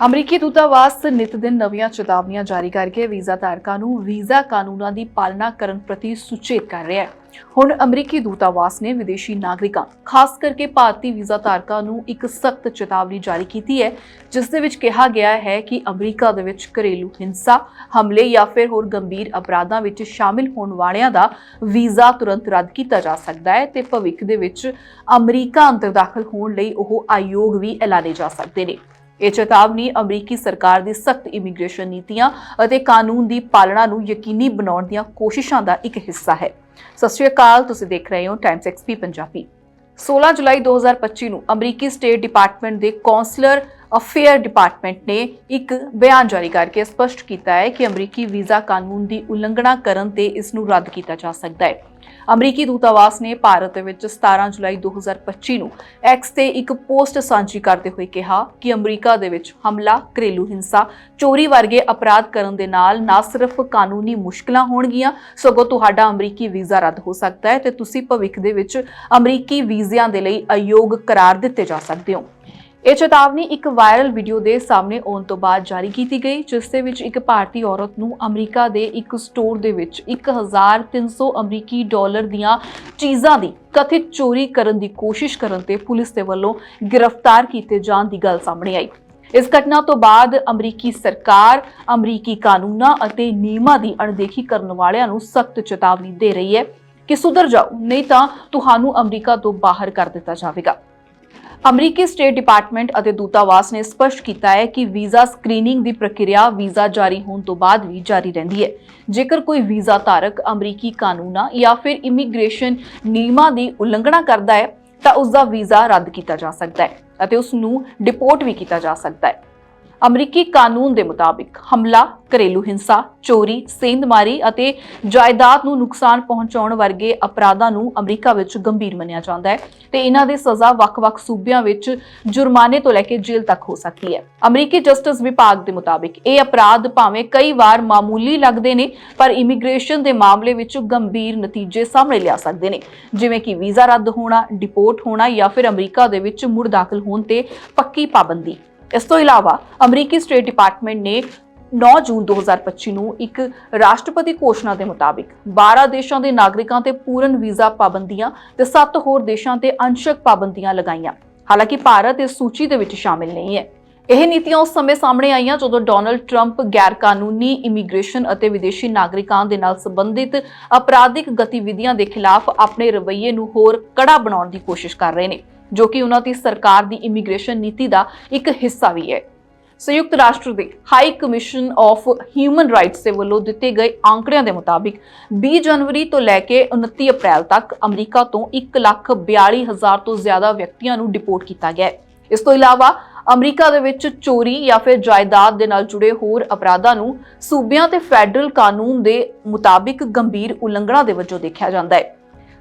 ਅਮਰੀਕੀ ਦੂਤਾਵਾਸ ਨਿਤ ਦਿਨ ਨਵੀਆਂ ਚੇਤਾਵਨੀਆਂ ਜਾਰੀ ਕਰਕੇ ਵੀਜ਼ਾ ਧਾਰਕਾਂ ਨੂੰ ਵੀਜ਼ਾ ਕਾਨੂੰਨਾਂ ਦੀ ਪਾਲਣਾ ਕਰਨ ਪ੍ਰਤੀ ਸੁਚੇਤ ਕਰ ਰਿਹਾ ਹੈ। ਹੁਣ ਅਮਰੀਕੀ ਦੂਤਾਵਾਸ ਨੇ ਵਿਦੇਸ਼ੀ ਨਾਗਰਿਕਾਂ, ਖਾਸ ਕਰਕੇ ਭਾਰਤੀ ਵੀਜ਼ਾ ਧਾਰਕਾਂ ਨੂੰ ਇੱਕ ਸਖਤ ਚੇਤਾਵਨੀ ਜਾਰੀ ਕੀਤੀ ਹੈ, ਜਿਸ ਦੇ ਵਿੱਚ ਕਿਹਾ ਗਿਆ ਹੈ ਕਿ ਅਮਰੀਕਾ ਦੇ ਵਿੱਚ ਘਰੇਲੂ ਹਿੰਸਾ, ਹਮਲੇ ਜਾਂ ਫਿਰ ਹੋਰ ਗੰਭੀਰ ਅਪਰਾਧਾਂ ਵਿੱਚ ਸ਼ਾਮਿਲ ਹੋਣ ਵਾਲਿਆਂ ਦਾ ਵੀਜ਼ਾ ਤੁਰੰਤ ਰੱਦ ਕੀਤਾ ਜਾ ਸਕਦਾ ਹੈ ਤੇ ਭਵਿੱਖ ਦੇ ਵਿੱਚ ਅਮਰੀਕਾ ਅੰਦਰ ਦਾਖਲ ਹੋਣ ਲਈ ਉਹ ਆਯੋਗ ਵੀ ਐਲਾਨੇ ਜਾ ਸਕਦੇ ਨੇ। ਇਹ ਚੇਤਾਵਨੀ ਅਮਰੀਕੀ ਸਰਕਾਰ ਦੀ ਸਖਤ ਇਮੀਗ੍ਰੇਸ਼ਨ ਨੀਤੀਆਂ ਅਤੇ ਕਾਨੂੰਨ ਦੀ ਪਾਲਣਾ ਨੂੰ ਯਕੀਨੀ ਬਣਾਉਣ ਦੀਆਂ ਕੋਸ਼ਿਸ਼ਾਂ ਦਾ ਇੱਕ ਹਿੱਸਾ ਹੈ। ਸਤਿ ਸ਼੍ਰੀ ਅਕਾਲ, ਤੁਸੀਂ ਦੇਖ ਰਹੇ ਹੋ ਟਾਈਮਸ ਐਕਸਪੀ ਪੰਜਾਬੀ। 16 ਜੁਲਾਈ 2025 ਨੂੰ ਅਮਰੀਕੀ ਸਟੇਟ ਡਿਪਾਰਟਮੈਂਟ ਦੇ ਕੌਂਸਲਰ ਅਫੇਅਰ ਡਿਪਾਰਟਮੈਂਟ ਨੇ ਇੱਕ ਬਿਆਨ ਜਾਰੀ ਕਰਕੇ ਸਪਸ਼ਟ ਕੀਤਾ ਹੈ ਕਿ ਅਮਰੀਕੀ ਵੀਜ਼ਾ ਕਾਨੂੰਨ ਦੀ ਉਲੰਘਣਾ ਕਰਨ ਤੇ ਇਸ ਨੂੰ ਰੱਦ ਕੀਤਾ ਜਾ ਸਕਦਾ ਹੈ। ਅਮਰੀਕੀ ਦੂਤਾਵਾਸ ਨੇ ਭਾਰਤ ਵਿੱਚ 17 ਜੁਲਾਈ 2025 ਨੂੰ ਐਕਸ ਤੇ ਇੱਕ ਪੋਸਟ ਸਾਂਝੀ ਕਰਦੇ ਹੋਏ ਕਿਹਾ ਕਿ ਅਮਰੀਕਾ ਦੇ ਵਿੱਚ ਹਮਲਾ, ਘਰੇਲੂ ਹਿੰਸਾ, ਚੋਰੀ ਵਰਗੇ ਅਪਰਾਧ ਕਰਨ ਦੇ ਨਾਲ ਨਾ ਸਿਰਫ ਕਾਨੂੰਨੀ ਮੁਸ਼ਕਲਾਂ ਹੋਣਗੀਆਂ ਸਗੋਂ ਤੁਹਾਡਾ ਅਮਰੀਕੀ ਵੀਜ਼ਾ ਰੱਦ ਹੋ ਸਕਦਾ ਹੈ ਤੇ ਤੁਸੀਂ ਭਵਿੱਖ ਦੇ ਵਿੱਚ ਅਮਰੀਕੀ ਵੀਜ਼ਿਆਂ ਦੇ ਲਈ ਅਯੋਗ ਕਰਾਰ ਦਿੱਤੇ ਜਾ ਸਕਦੇ ਹੋ। ਇਹ ਚੇਤਾਵਨੀ ਇੱਕ ਵਾਇਰਲ ਵੀਡੀਓ ਦੇ ਸਾਹਮਣੇ ਆਉਣ ਤੋਂ ਬਾਅਦ ਜਾਰੀ ਕੀਤੀ ਗਈ, ਜਿਸ ਦੇ ਵਿੱਚ ਇੱਕ ਭਾਰਤੀ ਔਰਤ ਨੂੰ ਅਮਰੀਕਾ ਦੇ ਇੱਕ ਸਟੋਰ ਦੇ ਵਿੱਚ 1300 ਅਮਰੀਕੀ ਡਾਲਰ ਦੀਆਂ ਚੀਜ਼ਾਂ ਦੀ ਕਥਿਤ ਚੋਰੀ ਕਰਨ ਦੀ ਕੋਸ਼ਿਸ਼ ਕਰਨ ਤੇ ਪੁਲਿਸ ਦੇ ਵੱਲੋਂ ਗ੍ਰਿਫਤਾਰ ਕੀਤੇ ਜਾਣ ਦੀ ਗੱਲ ਸਾਹਮਣੇ ਆਈ। ਇਸ ਘਟਨਾ ਤੋਂ ਬਾਅਦ ਅਮਰੀਕੀ ਸਰਕਾਰ ਅਮਰੀਕੀ ਕਾਨੂੰਨਾਂ ਅਤੇ ਨਿਯਮਾਂ ਦੀ ਅਣਦੇਖੀ ਕਰਨ ਵਾਲਿਆਂ ਨੂੰ ਸਖਤ ਚੇਤਾਵਨੀ ਦੇ ਰਹੀ ਹੈ ਕਿ ਸੁਧਰ ਜਾਓ, ਨਹੀਂ ਤਾਂ ਤੁਹਾਨੂੰ ਅਮਰੀਕਾ ਤੋਂ ਬਾਹਰ ਕਰ ਦਿੱਤਾ ਜਾਵੇਗਾ। ਅਮਰੀਕੀ ਸਟੇਟ ਡਿਪਾਰਟਮੈਂਟ ਅਤੇ ਦੂਤਾਵਾਸ ਨੇ ਸਪਸ਼ਟ ਕੀਤਾ ਹੈ ਕਿ ਵੀਜ਼ਾ ਸਕਰੀਨਿੰਗ ਦੀ ਪ੍ਰਕਿਰਿਆ ਵੀਜ਼ਾ ਜਾਰੀ ਹੋਣ ਤੋਂ ਬਾਅਦ ਵੀ ਜਾਰੀ ਰਹਿੰਦੀ ਹੈ। ਜੇਕਰ ਕੋਈ ਵੀਜ਼ਾ ਧਾਰਕ ਅਮਰੀਕੀ ਕਾਨੂੰਨਾਂ ਜਾਂ ਫਿਰ ਇਮੀਗ੍ਰੇਸ਼ਨ ਨਿਯਮਾਂ ਦੀ ਉਲੰਘਣਾ ਕਰਦਾ ਹੈ, ਤਾਂ ਉਸ ਦਾ ਵੀਜ਼ਾ ਰੱਦ ਕੀਤਾ ਜਾ ਸਕਦਾ ਹੈ ਅਤੇ ਉਸ ਨੂੰ ਡਿਪੋਰਟ ਵੀ ਕੀਤਾ ਜਾ ਸਕਦਾ ਹੈ। ਅਮਰੀਕੀ ਕਾਨੂੰਨ ਦੇ ਮੁਤਾਬਿਕ ਹਮਲਾ, ਘਰੇਲੂ ਹਿੰਸਾ, ਚੋਰੀ, ਸੇਂਧਮਾਰੀ ਅਤੇ ਜਾਇਦਾਦ ਨੂੰ ਨੁਕਸਾਨ ਪਹੁੰਚਾਉਣ ਵਰਗੇ ਅਪਰਾਧਾਂ ਨੂੰ ਅਮਰੀਕਾ ਵਿੱਚ ਗੰਭੀਰ ਮੰਨਿਆ ਜਾਂਦਾ ਹੈ ਤੇ ਇਹਨਾਂ ਦੀ ਸਜ਼ਾ ਵੱਖ-ਵੱਖ ਸੂਬਿਆਂ ਵਿੱਚ ਜੁਰਮਾਨੇ ਤੋਂ ਲੈ ਕੇ ਜੇਲ੍ਹ ਤੱਕ ਹੋ ਸਕਦੀ ਹੈ। ਅਮਰੀਕੀ ਜਸਟਿਸ ਵਿਭਾਗ ਦੇ ਮੁਤਾਬਿਕ ਇਹ ਅਪਰਾਧ ਭਾਵੇਂ ਕਈ ਵਾਰ ਮਾਮੂਲੀ ਲੱਗਦੇ ਨੇ ਪਰ ਇਮੀਗ੍ਰੇਸ਼ਨ ਦੇ ਮਾਮਲੇ ਵਿੱਚ ਗੰਭੀਰ ਨਤੀਜੇ ਸਾਹਮਣੇ ਲਿਆ ਸਕਦੇ ਨੇ ਜਿਵੇਂ ਕਿ ਵੀਜ਼ਾ ਰੱਦ ਹੋਣਾ, ਡਿਪੋਰਟ ਹੋਣਾ ਜਾਂ ਫਿਰ ਅਮਰੀਕਾ ਦੇ ਵਿੱਚ ਮੁੜ ਦਾਖਲ ਹੋਣ ਤੇ ਪੱਕੀ ਪਾਬੰਦੀ ਇਸ ਤੋਂ ਇਲਾਵਾ ਅਮਰੀਕੀ ਸਟੇਟ ਡਿਪਾਰਟਮੈਂਟ ਨੇ 9 ਜੂਨ 2025 ਨੂੰ ਇੱਕ ਰਾਸ਼ਟਰਪਤੀ ਘੋਸ਼ਣਾ ਦੇ ਮੁਤਾਬਿਕ 12 ਦੇਸ਼ਾਂ ਦੇ ਨਾਗਰਿਕਾਂ ਤੇ ਪੂਰਨ ਵੀਜ਼ਾ ਪਾਬੰਦੀਆਂ ਤੇ 7 ਹੋਰ ਦੇਸ਼ਾਂ ਤੇ ਅੰਸ਼ਕ ਪਾਬੰਦੀਆਂ ਲਗਾਈਆਂ। ਹਾਲਾਂਕਿ ਭਾਰਤ ਇਸ ਸੂਚੀ ਦੇ ਵਿੱਚ ਸ਼ਾਮਿਲ ਨਹੀਂ ਹੈ। ਇਹ ਨੀਤੀਆਂ ਉਸ ਸਮੇਂ ਸਾਹਮਣੇ ਆਈਆਂ ਜਦੋਂ ਡੋਨਲਡ ਟਰੰਪ ਗੈਰ ਕਾਨੂੰਨੀ ਇਮੀਗ੍ਰੇਸ਼ਨ ਅਤੇ ਵਿਦੇਸ਼ੀ ਨਾਗਰਿਕਾਂ ਦੇ ਨਾਲ ਸੰਬੰਧਿਤ ਅਪਰਾਧਿਕ ਗਤੀਵਿਧੀਆਂ ਦੇ ਖਿਲਾਫ ਆਪਣੇ ਰਵੱਈਏ ਨੂੰ ਹੋਰ ਕੜਾ ਬਣਾਉਣ ਦੀ ਕੋਸ਼ਿਸ਼ ਕਰ ਰਹੇ ਨੇ। ਜੋ ਕਿ ਉਹਨਾਂ ਦੀ ਸਰਕਾਰ ਦੀ ਇਮੀਗ੍ਰੇਸ਼ਨ ਨੀਤੀ ਦਾ ਇੱਕ ਹਿੱਸਾ ਵੀ ਹੈ। ਸੰਯੁਕਤ ਰਾਸ਼ਟਰ ਦੇ high commission of human rights ਦੇ ਵੱਲੋਂ ਦਿੱਤੇ ਗਏ ਅੰਕੜਿਆਂ ਦੇ ਮੁਤਾਬਿਕ 20 ਜਨਵਰੀ ਤੋਂ ਲੈ ਕੇ 29 ਅਪ੍ਰੈਲ ਤੱਕ ਅਮਰੀਕਾ ਤੋਂ 142000 ਤੋਂ ਜ਼ਿਆਦਾ ਵਿਅਕਤੀਆਂ ਨੂੰ ਡਿਪੋਰਟ ਕੀਤਾ ਗਿਆ ਹੈ। ਇਸ ਤੋਂ ਇਲਾਵਾ ਅਮਰੀਕਾ ਦੇ ਵਿੱਚ ਚੋਰੀ ਜਾਂ ਫਿਰ ਜਾਇਦਾਦ ਦੇ ਨਾਲ ਜੁੜੇ ਹੋਰ ਅਪਰਾਧਾਂ ਨੂੰ ਸੂਬਿਆਂ ਤੇ ਫੈਡਰਲ ਕਾਨੂੰਨ ਦੇ ਮੁਤਾਬਿਕ ਗੰਭੀਰ ਉਲੰਘਣਾ ਦੇ ਵਜੋਂ ਦੇਖਿਆ ਜਾਂਦਾ ਹੈ।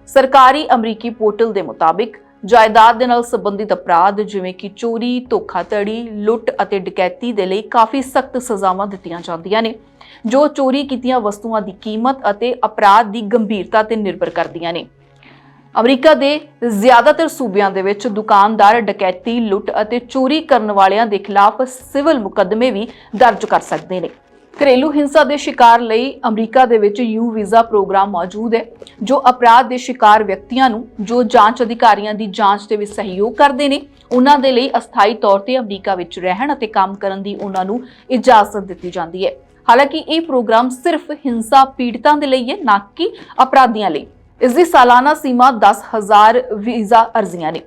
ਸਰਕਾਰੀ ਅਮਰੀਕੀ ਪੋਰਟਲ ਦੇ ਮੁਤਾਬਿਕ ਜਾਇਦਾਦ ਦੇ ਨਾਲ ਸੰਬੰਧਿਤ ਅਪਰਾਧ ਜਿਵੇਂ ਕਿ ਚੋਰੀ, ਧੋਖਾਧੜੀ, ਲੁੱਟ ਅਤੇ ਡਕੈਤੀ ਦੇ ਲਈ ਕਾਫੀ ਸਖਤ ਸਜ਼ਾਵਾਂ ਦਿੱਤੀਆਂ ਜਾਂਦੀਆਂ ਨੇ ਜੋ ਚੋਰੀ ਕੀਤੀਆਂ ਵਸਤੂਆਂ ਦੀ ਕੀਮਤ ਅਤੇ ਅਪਰਾਧ ਦੀ ਗੰਭੀਰਤਾ ਤੇ ਨਿਰਭਰ ਕਰਦੀਆਂ ਨੇ। ਅਮਰੀਕਾ ਦੇ ਜ਼ਿਆਦਾਤਰ ਸੂਬਿਆਂ ਦੇ ਵਿੱਚ ਦੁਕਾਨਦਾਰ ਡਕੈਤੀ, ਲੁੱਟ ਅਤੇ ਚੋਰੀ ਕਰਨ ਵਾਲਿਆਂ ਦੇ ਖਿਲਾਫ ਸਿਵਲ ਮੁਕੱਦਮੇ ਵੀ ਦਰਜ ਕਰ ਸਕਦੇ ਨੇ। ਘਰੇਲੂ ਹਿੰਸਾ ਦੇ ਸ਼ਿਕਾਰ ਲਈ ਅਮਰੀਕਾ ਦੇ ਵਿੱਚ ਯੂ ਵੀਜ਼ਾ ਪ੍ਰੋਗਰਾਮ ਮੌਜੂਦ ਹੈ, ਜੋ ਅਪਰਾਧ ਦੇ ਸ਼ਿਕਾਰ ਵਿਅਕਤੀਆਂ ਨੂੰ, ਜੋ ਜਾਂਚ ਅਧਿਕਾਰੀਆਂ ਦੀ ਜਾਂਚ ਦੇ ਵਿੱਚ ਸਹਿਯੋਗ ਕਰਦੇ ਨੇ, ਉਹਨਾਂ ਦੇ ਲਈ ਅਸਥਾਈ ਤੌਰ ਤੇ ਅਮਰੀਕਾ ਵਿੱਚ ਰਹਿਣ ਅਤੇ ਕੰਮ ਕਰਨ ਦੀ ਉਹਨਾਂ ਨੂੰ ਇਜਾਜ਼ਤ ਦਿੱਤੀ ਜਾਂਦੀ ਹੈ। ਹਾਲਾਂਕਿ ਇਹ ਪ੍ਰੋਗਰਾਮ ਸਿਰਫ ਹਿੰਸਾ ਪੀੜਤਾਂ ਦੇ ਲਈ ਹੈ, ਨਾ ਕਿ ਅਪਰਾਧੀਆਂ ਲਈ। ਇਸ ਦੀ ਸਾਲਾਨਾ ਸੀਮਾ 10000 ਵੀਜ਼ਾ ਅਰਜ਼ੀਆਂ ਨੇ।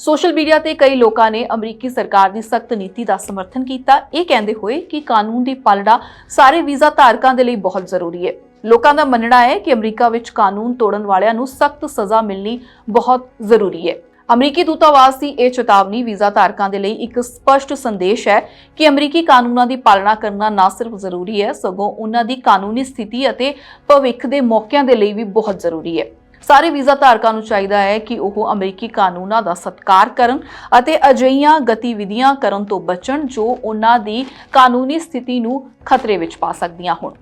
ਸੋਸ਼ਲ ਮੀਡੀਆ ਤੇ ਕਈ ਲੋਕਾਂ ਨੇ ਅਮਰੀਕੀ ਸਰਕਾਰ ਦੀ ਸਖਤ ਨੀਤੀ ਦਾ ਸਮਰਥਨ ਕੀਤਾ। ਇਹ ਕਹਿੰਦੇ ਹੋਏ ਕਿ ਕਾਨੂੰਨ ਦੀ ਪਾਲਣਾ ਸਾਰੇ ਵੀਜ਼ਾ ਧਾਰਕਾਂ ਦੇ ਲਈ ਬਹੁਤ ਜ਼ਰੂਰੀ ਹੈ। ਲੋਕਾਂ ਦਾ ਮੰਨਣਾ ਹੈ ਕਿ ਅਮਰੀਕਾ ਵਿੱਚ ਕਾਨੂੰਨ ਤੋੜਨ ਵਾਲਿਆਂ ਨੂੰ ਸਖਤ ਸਜ਼ਾ ਮਿਲਣੀ ਬਹੁਤ ਜ਼ਰੂਰੀ ਹੈ। ਅਮਰੀਕੀ ਦੂਤਾਵਾਸ ਦੀ ਇਹ ਚੇਤਾਵਨੀ ਵੀਜ਼ਾ ਧਾਰਕਾਂ ਦੇ ਲਈ ਇੱਕ ਸਪਸ਼ਟ ਸੰਦੇਸ਼ ਹੈ ਕਿ ਅਮਰੀਕੀ ਕਾਨੂੰਨਾਂ ਦੀ ਪਾਲਣਾ ਕਰਨਾ ਨਾ ਸਿਰਫ ਜ਼ਰੂਰੀ ਹੈ, ਸਗੋਂ ਉਹਨਾਂ ਦੀ ਕਾਨੂੰਨੀ ਸਥਿਤੀ ਅਤੇ ਭਵਿੱਖ ਦੇ ਮੌਕਿਆਂ ਦੇ ਲਈ ਵੀ ਬਹੁਤ ਜ਼ਰੂਰੀ ਹੈ। ਸਾਰੇ ਵੀਜ਼ਾ ਧਾਰਕਾਂ ਨੂੰ ਚਾਹੀਦਾ ਹੈ ਕਿ ਉਹ ਅਮਰੀਕੀ ਕਾਨੂੰਨਾਂ ਦਾ ਸਤਿਕਾਰ ਕਰਨ ਅਤੇ ਅਜਿਹੀਆਂ ਗਤੀਵਿਧੀਆਂ ਕਰਨ ਤੋਂ ਬਚਣ ਜੋ ਉਹਨਾਂ ਦੀ ਕਾਨੂੰਨੀ ਸਥਿਤੀ ਨੂੰ ਖਤਰੇ ਵਿੱਚ ਪਾ ਸਕਦੀਆਂ ਹੋਣ।